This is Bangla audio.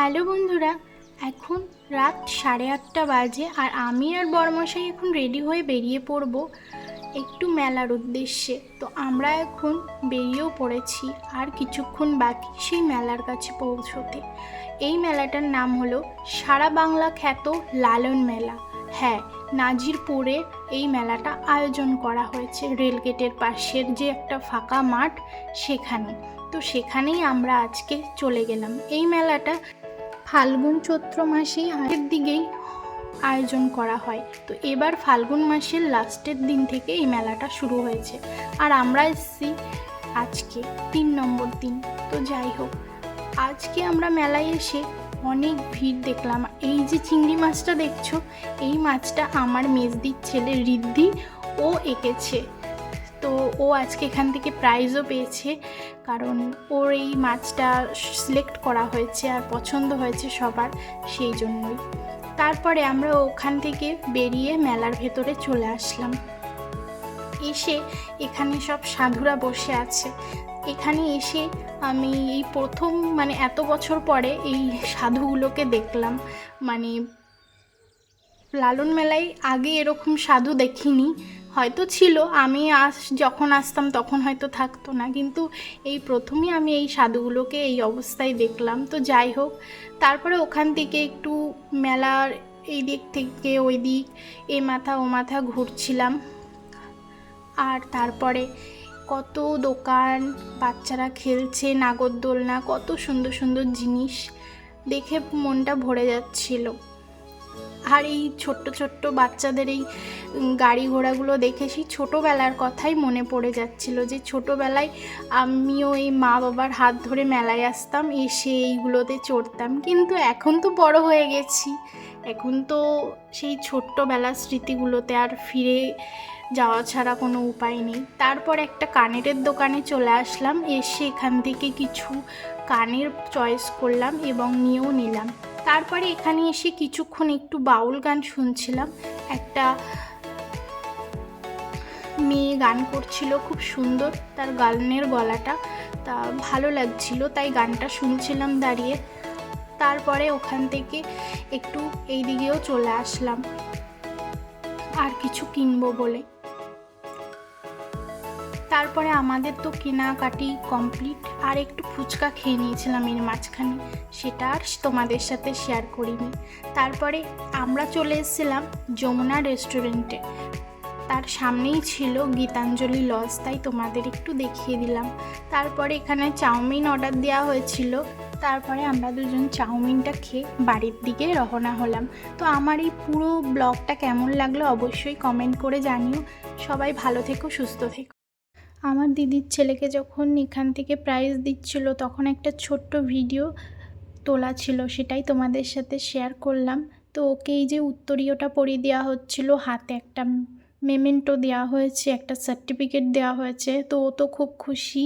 হ্যালো বন্ধুরা, এখন রাত সাড়ে আটটা বাজে আর আমি আর বরমশাই এখন রেডি হয়ে বেরিয়ে পড়ব একটু মেলার উদ্দেশ্যে। তো আমরা এখন বেরিয়েও পড়েছি আর কিছুক্ষণ বাকি সেই মেলার কাছে পৌঁছতে। এই মেলাটার নাম হলো সারা বাংলা খ্যাত লালন মেলা। হ্যাঁ নাজিরপুরে এই মেলাটা আয়োজন করা হয়েছে রেলগেটের পাশের যে একটা ফাঁকা মাঠ সেখানে। তো সেখানেই আমরা আজকে চলে গেলাম। এই মেলাটা ফাল্গুন চৈত্র মাসেই আগের দিকেই আয়োজন করা হয়। তো এবার ফাল্গুন মাসের লাস্টের দিন থেকে এই মেলাটা শুরু হয়েছে। আর আমরা এসেছি আজকে তিন নম্বর দিন। তো যাই হোক, আজকে আমরা মেলায় এসে অনেক ভিড় দেখলাম। এই যে চিংড়ি মাছটা দেখছ, এই মাছটা আমার মেজদির ছেলে ঋদ্ধি ও এঁকেছে। তো ও আজকে এখান থেকে প্রাইজও পেয়েছে, কারণ ওর এই মাছটা সিলেক্ট করা হয়েছে আর পছন্দ হয়েছে সবার সেই জন্যই। তারপরে আমরা ওখান থেকে বেরিয়ে মেলার ভেতরে চলে আসলাম। এসে এখানে সব সাধুরা বসে আছে। এখানে এসে আমি এই প্রথম মানে এত বছর পরে এই সাধুগুলোকে দেখলাম। মানে লালন মেলায় আগে এরকম সাধু দেখিনি হয়তো ছিল, আমি আস, যখন আসতাম তখন হয়তো থাকতো না। কিন্তু এই প্রথমই আমি এই সাধুগুলোকে এই অবস্থায় দেখলাম। তো যাই হোক, তারপরে ওখান থেকে একটু মেলার এই দিক থেকে ওই দিক, এ মাথা ও মাথা ঘুরছিলাম। আর তারপরে কত দোকান, বাচ্চারা খেলছে, নাগরদোলনা, কত সুন্দর সুন্দর জিনিস দেখে মনটা ভরে যাচ্ছিল। আর এই ছোট্ট ছোট্ট বাচ্চাদের এই গাড়ি ঘোড়াগুলো দেখে সেই ছোটোবেলার কথাই মনে পড়ে যাচ্ছিল যে ছোটোবেলায় আমিও এই মা বাবার হাত ধরে মেলায় আসতাম, এসে এইগুলোতে চড়তাম। কিন্তু এখন তো বড় হয়ে গেছি। এখন তো সেই ছোট্টবেলার স্মৃতিগুলোতে আর ফিরে যাওয়া ছাড়া কোনো উপায় নেই। তারপর একটা কানেরের দোকানে চলে আসলাম, এসে এখান থেকে কিছু কানের চয়েস করলাম এবং নিয়েও নিলাম। তারপরে এখানে এসে কিছুক্ষণ একটু বাউল গান শুনছিলাম। একটা মেয়ে গান করছিল, খুব সুন্দর তার গানের গলাটা। তা ভালো লাগছিল, তাই গানটা শুনছিলাম দাঁড়িয়ে। তারপরে ওখান থেকে একটু এই দিকেও চলে আসলাম। আর কিছু কিনবো বলে। তারপরে আমাদের তো কেনাকাটি কমপ্লিট আর একটু ফুচকা খেয়ে নিয়েছিলাম এর মাঝখানে। সেটা আর তোমাদের সাথে শেয়ার করিনি। তারপরে আমরা চলে এসেছিলাম যমুনা রেস্টুরেন্টে তার সামনেই ছিল গীতাঞ্জলি লজ তাই তোমাদের একটু দেখিয়ে দিলাম। তারপরে এখানে চাউমিন অর্ডার দেওয়া হয়েছিল। তারপরে আমরা দুজন চাউমিনটা খেয়ে বাড়ির দিকে রওনা হলাম। তো আমার এই পুরো ব্লগটা কেমন লাগল অবশ্যই কমেন্ট করে জানিও। সবাই ভালো থেকো, সুস্থ থেকো। আমার দিদির ছেলেকে যখন এখান থেকে প্রাইজ দিচ্ছিল, তখন একটা ছোট্ট ভিডিও তোলা ছিল, সেটাই তোমাদের সাথে শেয়ার করলাম। তো ওকে এই যে উত্তরীয়টা পরিয়ে দেওয়া হচ্ছিল, হাতে একটা মেমেন্টো দেওয়া হয়েছে, একটা সার্টিফিকেট দেওয়া হয়েছে, তো ও তো খুব খুশি।